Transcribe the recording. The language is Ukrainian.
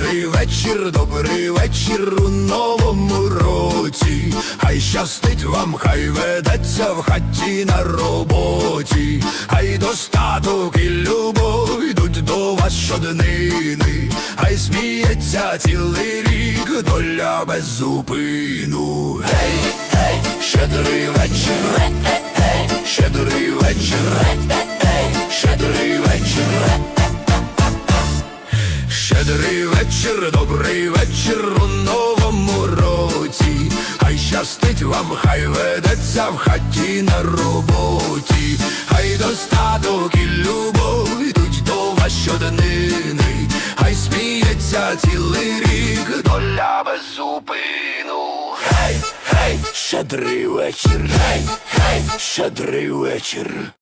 вечір, добрий вечір у новому році. Хай щастить вам, хай ведеться в хаті на роботі, хай достаток і любов йдуть до вас щоднини, хай сміється цілий рік, доля без зупину. Щедрий вечір, добрий вечір у новому році. Хай щастить вам, хай ведеться в хаті на роботі, хай достаток і любов йдуть до вас щоднини, хай сміється цілий рік, доля без зупину. Гей, гей, щедрий вечір, гей, гей, щедрий вечір.